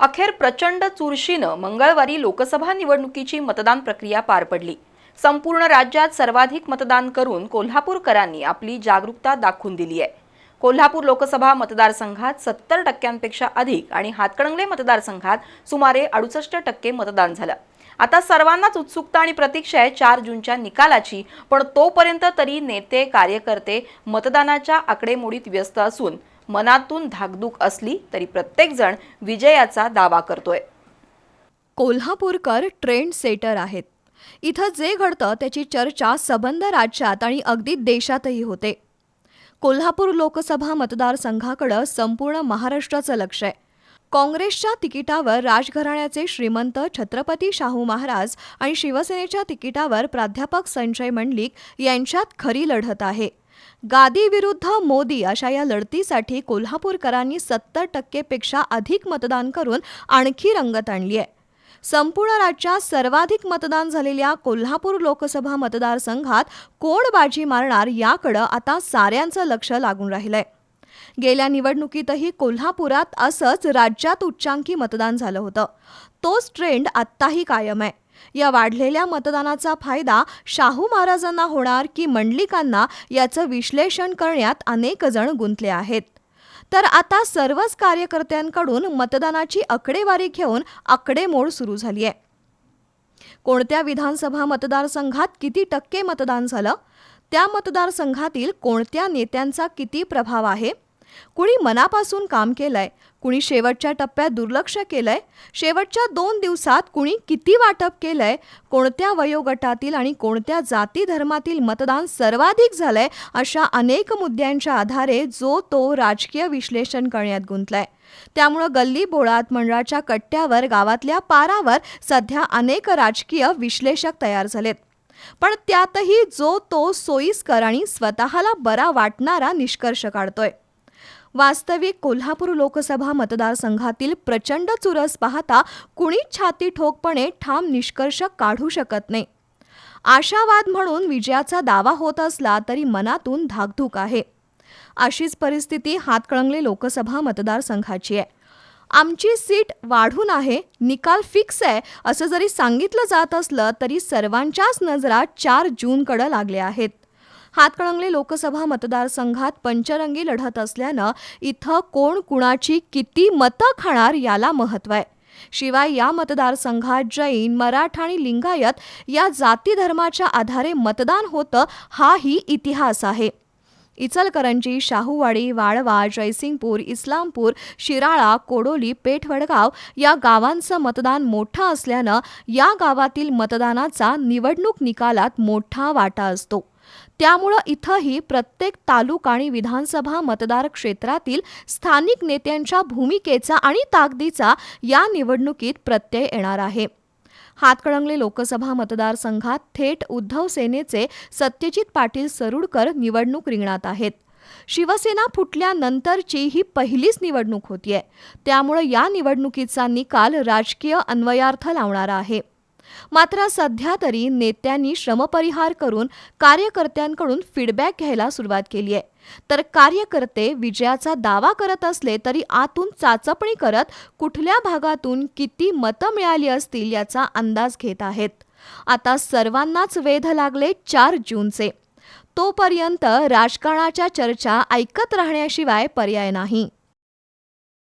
अखेर प्रचंड चुरशीनं मंगळवारी लोकसभा निवडणुकीची मतदान प्रक्रिया पार पडली. संपूर्ण राज्यात सर्वाधिक मतदान करून कोल्हापूरकरांनी आपली जागरूकता दाखवून दिली आहे. कोल्हापूर लोकसभा मतदारसंघात सत्तर टक्क्यांपेक्षा अधिक आणि हातकणंगले मतदारसंघात सुमारे अडुसष्ट टक्के मतदान झालं. आता सर्वांनाच उत्सुकता आणि प्रतीक्षा आहे चार जूनच्या निकालाची पण तोपर्यंत तरी नेते कार्यकर्ते मतदानाच्या आकडेमोडीत व्यस्त असून मनातून धाकधूक असली तरी प्रत्येकजण विजयाचा दावा करतोय. कोल्हापूरकर ट्रेंड सेटर आहेत. इथं जे घडतं त्याची चर्चा सबंध राज्यात आणि अगदी देशातही होते. कोल्हापूर लोकसभा मतदारसंघाकडं संपूर्ण महाराष्ट्राचं लक्ष आहे. काँग्रेसच्या तिकिटावर राजघराण्याचे श्रीमंत छत्रपती शाहू महाराज आणि शिवसेनेच्या तिकिटावर प्राध्यापक संजय मंडलिक यांच्यात खरी लढत आहे. गादी विरुद्ध मोदी अशा या लढतीसाठी कोल्हापूरकरांनी सत्तर टक्केपेक्षा अधिक मतदान करून आणखी रंगत आणली आहे. संपूर्ण राज्यात सर्वाधिक मतदान झालेल्या कोल्हापूर लोकसभा मतदारसंघात कोण बाजी मारणार याकडं आता साऱ्यांचं लक्ष लागून राहिलंय. गेल्या निवडणुकीतही कोल्हापुरात असंच राज्यात उच्चांकी मतदान झालं होतं. तोच ट्रेंड आत्ताही कायम आहे. या वाढलेल्या मतदानाचा फायदा शाहू महाराजांना होणार की मंडलिकांना याचं विश्लेषण करण्यात अनेक जण गुंतले आहेत. तर आता सर्वच कार्यकर्त्यांकडून मतदानाची आकडेवारी घेऊन आकडेमोड सुरू झाली आहे. कोणत्या विधानसभा मतदारसंघात किती टक्के मतदान झालं? त्या मतदारसंघातील कोणत्या नेत्यांचा किती प्रभाव आहे? कुणी मनापासून काम केलंय? कुणी शेवटच्या टप्प्यात दुर्लक्ष केलंय शेवटच्या दोन दिवसात कुणी किती वाटप केलंय कोणत्या वयोगटातील आणि कोणत्या जाती धर्मातील मतदान सर्वाधिक झालंय अशा अनेक मुद्द्यांच्या आधारे जो तो राजकीय विश्लेषण करण्यात गुंतलाय. त्यामुळं गल्ली बोळात मंडळाच्या कट्ट्यावर गावातल्या पारावर सध्या अनेक राजकीय विश्लेषक तयार झालेत. पण त्यातही जो तो सोयीस्कर आणि स्वतःला बरा वाटणारा निष्कर्ष काढतोय. वास्तविक कोल्हापूर लोकसभा मतदारसंघातील प्रचंड चुरस पाहता कुणीच छाती ठोकपणे ठाम निष्कर्ष काढू शकत नाही. आशावाद म्हणून विजयाचा दावा होत असला तरी मनातून धाकधूक आहे. अशीच परिस्थिती हातकळंगले लोकसभा मतदारसंघाची आहे. आमची सीट वाढून आहे निकाल फिक्स आहे असं जरी सांगितलं जात असलं तरी सर्वांच्याच नजरा चार जूनकडं लागल्या आहेत. हातकणंगले लोकसभा मतदारसंघात पंचरंगी लढत असल्यानं इथं कोण कुणाची किती मतं खाणार याला महत्त्व आहे. शिवाय या मतदारसंघात जैन मराठा आणि लिंगायत या जाती धर्माच्या आधारे मतदान होतं हाही इतिहास आहे. इचलकरंजी शाहूवाडी वाळवा जयसिंगपूर इस्लामपूर शिराळा कोडोली पेठवडगाव या गावांचं मतदान मोठं असल्यानं या गावातील मतदानाचा निवडणूक निकालात मोठा वाटा असतो. त्यामुळं इथंही प्रत्येक तालुका आणि विधानसभा मतदार क्षेत्रातील स्थानिक नेत्यांच्या भूमिकेचा आणि ताकदीचा या निवडणुकीत प्रत्यय येणार आहे. हातकळंगले लोकसभा मतदारसंघात थेट उद्धव सेनेचे सत्यजित पाटील सरुडकर निवडणूक रिंगणात आहेत. शिवसेना फुटल्यानंतरची ही पहिलीच निवडणूक होतीये. त्यामुळं या निवडणुकीचा निकाल राजकीय अन्वयार्थ लावणारा आहे. मात्र सध्या तरी नेत्यांनी श्रमपरिहार करून कार्यकर्त्यांकडून फीडबॅक घ्यायला सुरुवात केली आहे. तर कार्यकर्ते विजयाचा दावा करत असले तरी आतून चाचपणी करत कुठल्या भागातून किती मतं मिळाली असतील याचा अंदाज घेत आहेत. आता सर्वांनाच वेध लागले चार जूनचे. तोपर्यंत राजकारणाच्या चर्चा ऐकत राहण्याशिवाय पर्याय नाही.